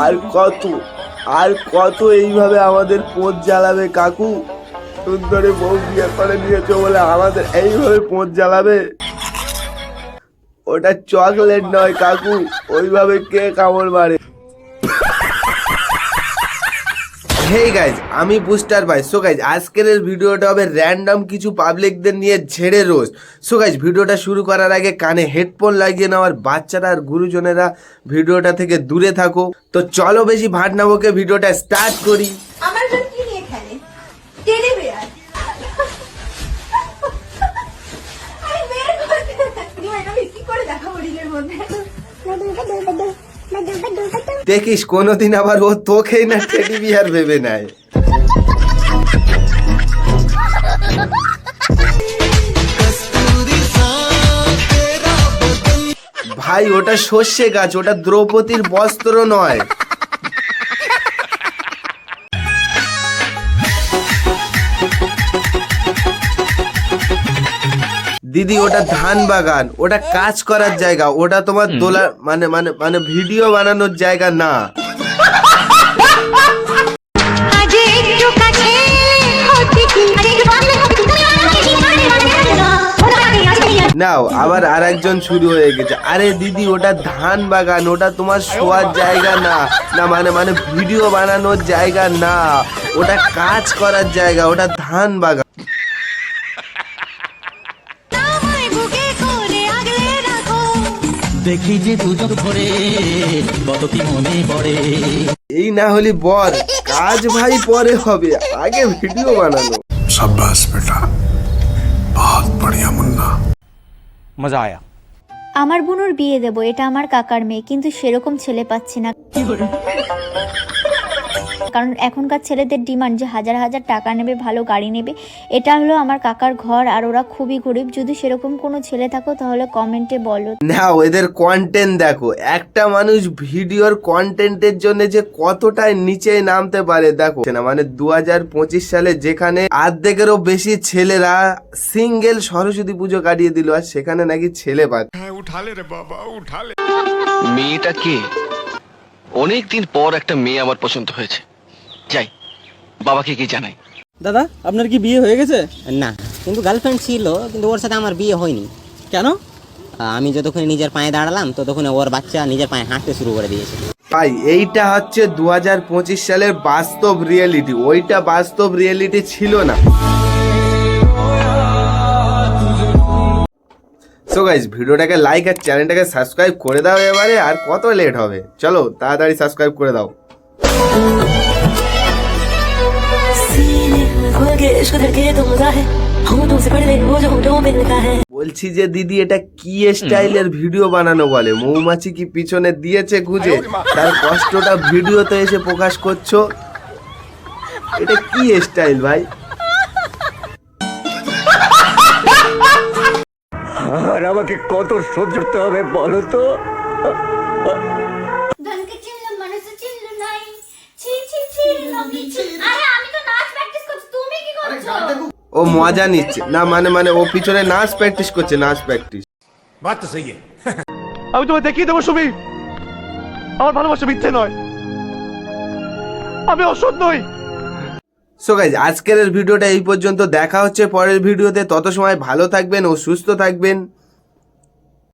আর কত আর কত এইভাবে আমাদের পোঁত জ্বালাবে কাকু? সুন্দরী বউ বিয়ে করে নিয়েছে বলে আমাদের এইভাবে পোঁত জ্বালাবে? ওটা চকলেট নয় কাকু, ওইভাবে কে কামড় মারে হেই গাইজ আমি বুস্টার ভাই। সো গাইজ আজকের ভিডিওটা হবে র্যান্ডম কিছু পাবলিকদের নিয়ে ঝেড়ে রোজ। সো গাইজ ভিডিওটা শুরু করার আগে কানে হেডফোন লাগিয়ে নেওয়ার বাচ্চারা আর গুরুজনেরা ভিডিওটা থেকে দূরে থাকো। তো চলো বেশি ভাট নাবোকে ভিডিওটা স্টার্ট করি। আমার কি নিয়ে খেলে? দেখিস, কোনোদিন আবার ও তোকে না টেডি বিয়ার ভেবে নেয়। ভাই, ওটা সর্ষে গাছ, ওটা দ্রৌপদীর বস্ত্র নয়। দিদি ওটা ধান বাগান ওটা কাজ করার জায়গা ওটা তোমার দোলা মানে মানে মানে ভিডিও বানানোর জায়গা না নাও আবার আর একজন শুরু হয়ে গেছে আরে দিদি ওটা ধান বাগান ওটা তোমার শোয়ার জায়গা না না মানে মানে ভিডিও বানানোর জায়গা না ওটা কাজ করার জায়গা ওটা ধান বাগান দেখি যে দুজন ধরে কতটি মনে পড়ে। এই না হলে বল কাজ ভাই পরে হবে আগে ভিডিও বানানো সাব্বাস বেটা বহুত বড়িয়া মুন্না। মজা আয়া। আমার বোনের বিয়ে দেব এটা আমার কাকার মেয়ে কিন্তু সেরকম ছেলে পাচ্ছি না। কি করে? কারণ এখনকার ছেলেদের ডিমান্ড যে হাজার হাজার টাকা নেবে ভালো গাড়ি নেবে এটা হলো আমার কাকার ঘর আর ওরা খুবই গরিব। যদি সেরকম কোনো ছেলে থাকো তাহলে কমেন্টে বলো। না এদের কন্টেন্ট দেখো। একটা মানুষ ভিডিওর কন্টেন্টের জন্য যে কতটাই নিচে নামতে পারে দেখো। না মানে দু হাজার পঁচিশ সালে যেখানে অর্ধেকেরও বেশি ছেলেরা সিঙ্গেল সরস্বতী পুজো কাটিয়ে দিল আর সেখানে নাকি ছেলে পাচ্ছে মেয়েটা কে? অনেক দিন পর একটা মেয়ে আমার পছন্দ হয়েছে। যাই বাবাকে কি জানাই। দাদা আপনার কি বিয়ে হয়ে গেছে? না কিন্তু গার্লফ্রেন্ড ছিল কিন্তু ওর সাথে আমার বিয়ে হয়নি। কেন? আমি যতক্ষণ নিজের পায়ে দাঁড়ালাম ততক্ষণ ওর বাচ্চা নিজের পায়ে হাঁটতে শুরু করে দিয়েছে। ভাই এইটা হচ্ছে দু হাজার পঁচিশ সালের বাস্তব রিয়েলিটি ওইটা বাস্তব রিয়েলিটি ছিল না। সো গাইজ ভিডিওটাকে লাইক আর চ্যানেলটাকে সাবস্ক্রাইব করে দাও এবারে, আর কত লেট হবে? চলো, তাড়াতাড়ি সাবস্ক্রাইব করে দাও। বলছি যে, দিদি, এটা কি স্টাইলের ভিডিও বানানো বলে? মৌমাছি কি পিছনে দিয়েছে খুঁজে? তার কষ্টটা ভিডিওতে এসে প্রকাশ করছ? এটা কি স্টাইল ভাই? আর আমাকে কত সহ্য করতে হবে বলো তো? ও মজা নিচ্ছে। না মানে মানে ও পিছনে নাচ প্র্যাকটিস করছে নাচ প্র্যাকটিস বাত তো সহি আমি তোমায় দেখিয়ে দেবো সুমি। আমার ভালোবাসা মিথ্যে নয়। আমি অসৎ নই। সো গাইজ আজকের ভিডিওটা এই পর্যন্ত। দেখা হচ্ছে পরের ভিডিওতে। তত সময় ভালো থাকবেন ও সুস্থ থাকবেন।